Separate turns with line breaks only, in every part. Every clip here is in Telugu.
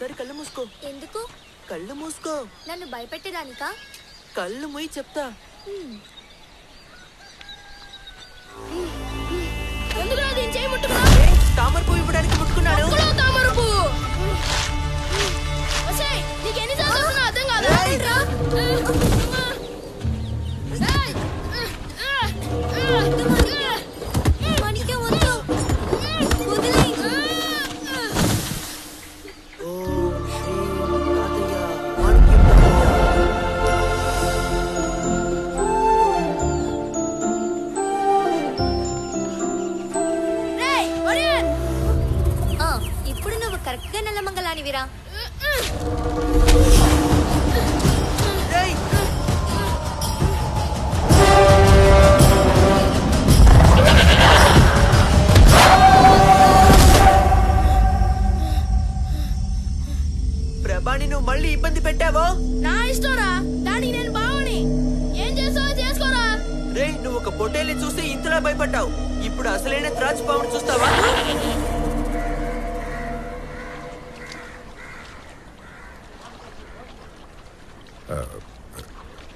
ఒకసారి కళ్ళు మూసుకో.
ఎందుకు?
కళ్ళు మూసుకో.
నన్ను భయపెట్టడానికా
కళ్ళు మూయి చెప్తా.
ఎందుకు నా దీని చేయి ముట్టుకున్నా
ఏ, తామర పువ్వు ఇవ్వడానికి ముట్టుకున్నాడు?
తామర పువ్వు. ఒసేయ్, నీకు ఎన్నిసార్లు చెప్తున్నా అర్థం కాదా?
ఏయ్!
రా.
ఇప్పుడు
అసలైన త్రాచు పామును చూస్తావా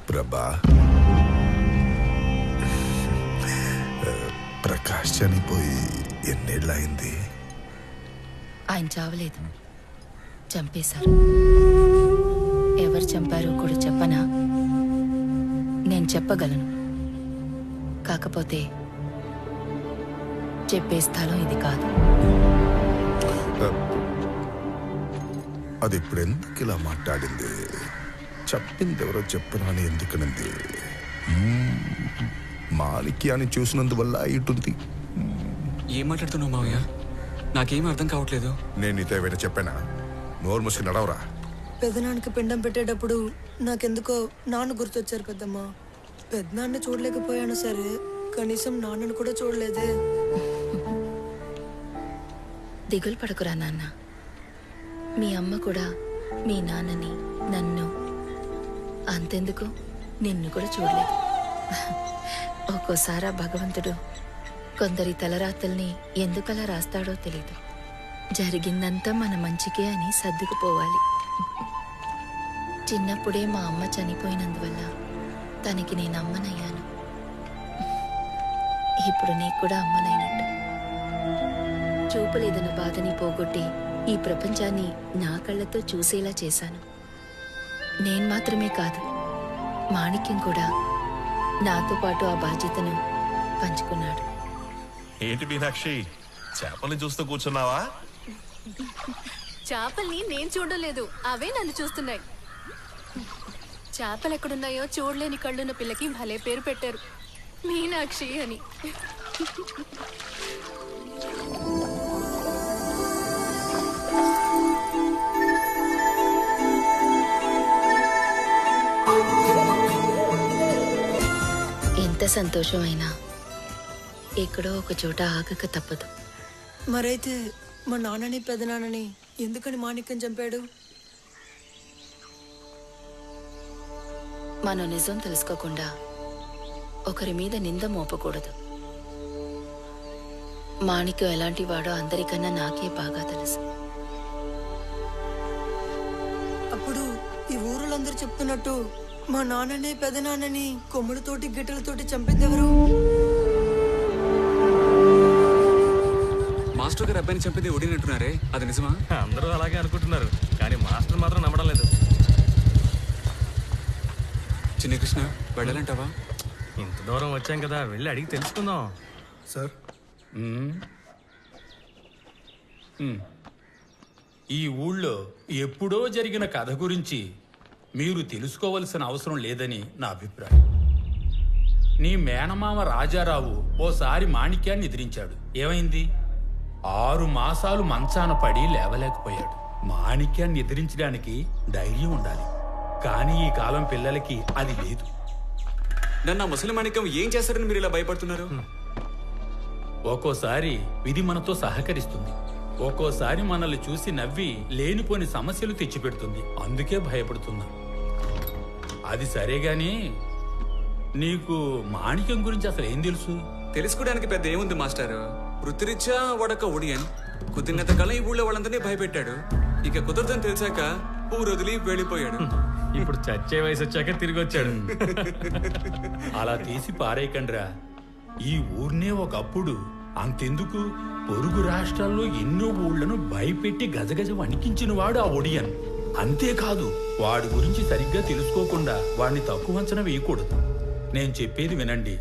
ప్రభా. ప్రకాష్ చనిపోయి ఎన్నేళ్ళయింది?
ఆయన చావలేదు. చంపేశారు. ఎవరు చంపారో కూడా చెప్పనా? నేను చెప్పగలను. కాకపోతే చెప్పే స్థలం ఇది కాదు.
అది ఇప్పుడు ఎందుకు ఇలా మాట్లాడింది? చెప్పింది ఎవరో చెప్పరా అని ఎందుకనింది? మ్మ్. మాలికి అని చూసినందువల్ల ఇటుంది
ఏం మాట్లాడుతున్నావు మావయ్య? నాకేం అర్థం కావట్లేదు.
నేను నీతో ఏమైనా చెప్పానా? నోరు మూసి నడవరా?
పెదనాన్నకి పిండం పెట్టేటప్పుడు నాకెందుకో నాన్న గుర్తొచ్చారు పెద్దమ్మ. పెద్దనాన్ని చూడలేకపోయాను సరే కనీసం నాన్నను కూడా చూడలేదే.
దిగులు పడకురా నాన్న. మీ అమ్మ కూడా మీ నాన్నని నన్ను అంతెందుకు? నిన్ను కూడా చూడలేదు. ఒక్కోసారి భగవంతుడు కొందరి తలరాతల్ని ఎందుకలా రాస్తాడో తెలీదు. జరిగిందంతా మన మంచికే అని సర్దుకుపోవాలి. చిన్నప్పుడే మా అమ్మ చనిపోయినందువల్ల తనకి నేను అమ్మనయ్యాను. ఇప్పుడు నీకు కూడా అమ్మనైనట్టు. చూపలేదన్న బాధని పోగొట్టి ఈ ప్రపంచాన్ని నా కళ్ళతో చూసేలా చేశాను. నేను మాత్రమే కాదు మాణిక్యం కూడా నాతో పాటు ఆ బాధ్యతను పంచుకున్నాడు.
ఏంటి మీనాక్షి? చేపల్ని చూస్తూ కూర్చున్నావా?
చేపల్ని నేను చూడలేదు అవే నన్ను చూస్తున్నాయి. చేపలు ఎక్కడున్నాయో చూడలేని కళ్ళున్న పిల్లకి భలే పేరు పెట్టారు మీనాక్షి అని.
ఎంత సంతోషమైనా ఎక్కడో ఒక చోట ఆగక తప్పదు.
మరైతే మా నాన్నని పెదనాన్నని ఎందుకని మాణిక్యం చంపాడు?
మనం నిజం తెలుసుకోకుండా ఒకరి మీద నింద మోపకూడదు. మాణిక్యం ఎలాంటి వాడో అందరికన్నా నాకే బాగా తెలుసు.
అప్పుడు ఈ ఊరులందరూ చెప్తున్నట్టు మా నాన్నని పెదనాన్నని కొమ్ములతోటి గిట్టెలతోటి చంపిందెవరు?
మాస్టర్ గారు అబ్బాయిని చంపింది ఒడినట్టున్నారే అది నిజమా?
అందరూ అలాగే అనుకుంటున్నారు కానీ మాస్టర్ మాత్రం నమ్మడం లేదు.
చిన్న కృష్ణ వెళ్ళాలంటావా?
ఇంత దూరం వచ్చాం కదా వెళ్ళి అడిగి తెలుసుకుందాం.
సార్.
ఈ ఊళ్ళో ఎప్పుడో జరిగిన కథ గురించి మీరు తెలుసుకోవలసిన అవసరం లేదని నా అభిప్రాయం. నీ మేనమామ రాజారావు ఓసారి మాణిక్యాన్ని ఎదిరించాడు. ఏమైంది? ఆరు మాసాలు మంచాన పడి లేవలేకపోయాడు. మాణిక్యాన్ని ఎదిరించడానికి ధైర్యం ఉండాలి. కానీ ఈ కాలం పిల్లలకి అది లేదు.
నన్ను ముసలి మాణిక్యం ఏం చేస్తారని మీరు ఇలా భయపడుతున్నారు?
ఒక్కోసారి విధి మనతో సహకరిస్తుంది. ఒక్కోసారి మనల్ని చూసి నవ్వి లేనిపోని సమస్యలు తెచ్చిపెడుతుంది. అందుకే భయపడుతున్నా. అది సరే గాని నీకు మాణిక్యం గురించి అసలు ఏం తెలుసు?
తెలుసుకోవడానికి పెద్ద ఏముంది మాస్టర్? వృత్తిరీత్యా వాడొక ఒడియన్ కుదిరినంత కాలం ఈ ఊళ్ళో వాళ్ళందరినీ భయపెట్టాడు. ఇక కుదరదని తెలిసాక ఊరు వదిలి వెళ్ళిపోయాడు.
ఇప్పుడు చచ్చే వయసు వచ్చాక తిరిగి వచ్చాడు.
అలా తీసి పారేయకండ్రా. ఈ ఊర్నే ఒకప్పుడు అంతెందుకు? పొరుగు రాష్ట్రాల్లో ఎన్నో ఊళ్ళను భయపెట్టి గజగజ వణికించిన వాడు ఆ ఒడియన్. అంతేకాదు వాడి గురించి సరిగ్గా తెలుసుకోకుండా వాడిని తక్కువ అంచనా వేయకూడదు. నేను చెప్పేది వినండి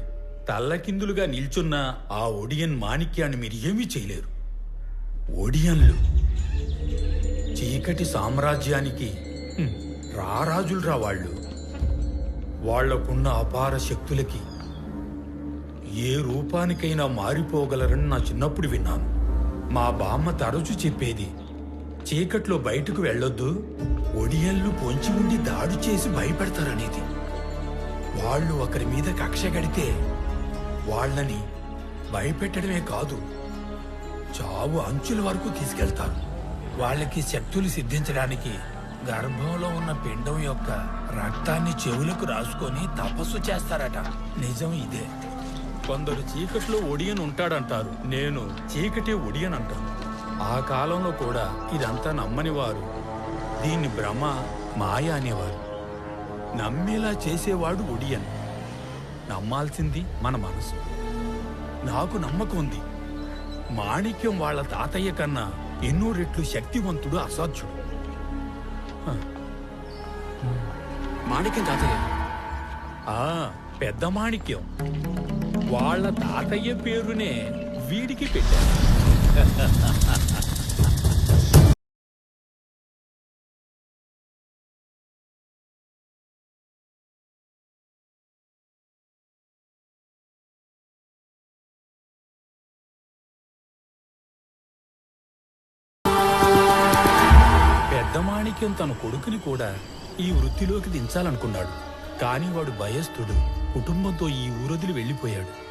తల్లకిందులుగా నిల్చున్న ఆ ఒడియన్ మాణిక్యాన్ని మీరు ఏమీ చేయలేరు. ఒడియన్లు. చీకటి సామ్రాజ్యానికి రారాజులు రారాజులరా వాళ్ళు వాళ్ళకున్న అపార శక్తులకి ఏ రూపానికైనా మారిపోగలరని నా చిన్నప్పుడు విన్నాను. మా బామ్మ తరచు చెప్పేది చీకట్లో బయటకు వెళ్ళొద్దు ఒడియళ్ళు పొంచి ఉండి దాడి చేసి భయపెడతారనేది. వాళ్ళు ఒకరి మీద కక్ష గడితే వాళ్ళని భయపెట్టడమే కాదు చావు అంచుల వరకు తీసుకెళ్తారు. వాళ్ళకి శక్తులు సిద్ధించడానికి గర్భంలో ఉన్న పిండం యొక్క రక్తాన్ని చెవులకు రాసుకొని తపస్సు చేస్తారట. నిజం ఇదే. కొందరు చీకట్లో ఒడియన్ ఉంటాడంటారు నేను చీకటే ఒడియన్ అంటాను ఆ కాలంలో కూడా ఇదంతా నమ్మని వారు దీన్ని భ్రమ మాయ అనేవారు. నమ్మేలా చేసేవాడు ఒడియన్. నమ్మాల్సింది మన మనసు. నాకు నమ్మకం ఉంది. మాణిక్యం వాళ్ళ తాతయ్య కన్నా ఎన్నో రెట్లు శక్తివంతుడు అసాధ్యుడు.
మాణిక్యం తాతయ్య?
ఆ పెద్ద మాణిక్యం. వాళ్ళ తాతయ్య పేరునే వీడికి పెట్టారు మాణిక్యం తన కొడుకుని కూడా ఈ వృత్తిలోకి దించాలనుకున్నాడు. కానీ వాడు భయస్థుడు. కుటుంబంతో ఈ ఊరొదిలి వెళ్ళిపోయాడు.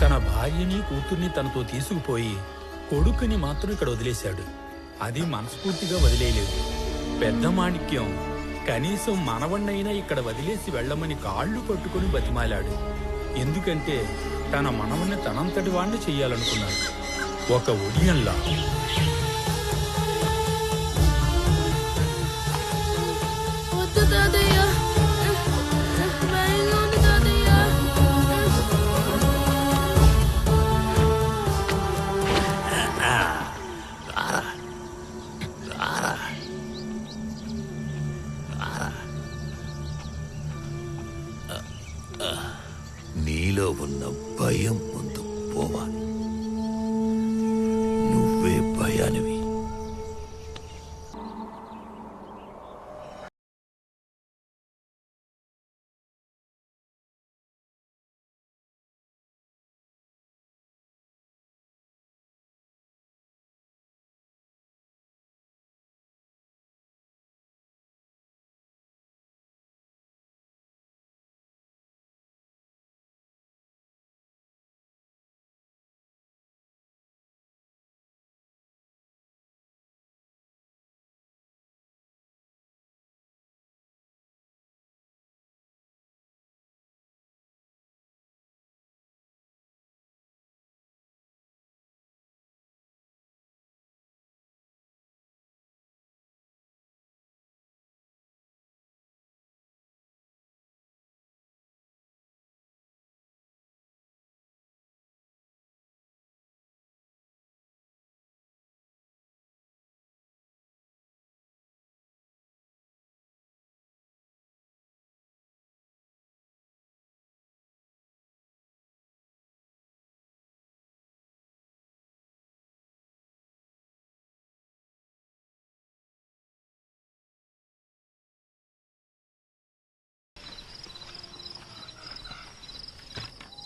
తన భార్యని కూతుర్ని తనతో తీసుకుపోయి కొడుకుని మాత్రం ఇక్కడ వదిలేశాడు. అది మనస్ఫూర్తిగా వదిలేయలేదు. పెద్ద మాణిక్యం. కనీసం మనవణ్ణైనా ఇక్కడ వదిలేసి వెళ్ళమని కాళ్ళు పట్టుకుని బతిమాలాడు. ఎందుకంటే తన మనవణ్ణి తనంతటి వాణ్ణి చెయ్యాలనుకున్నాడు. ఒక
ఉడియంలా నువ్వే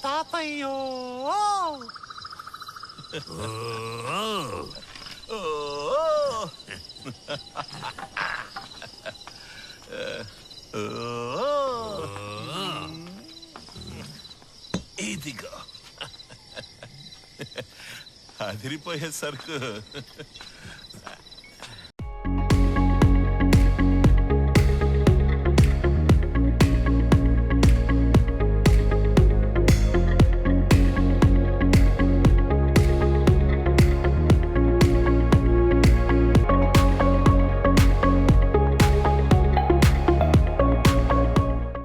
భయానివి
ఇదిగో. అదిరిపోయే సరుకు.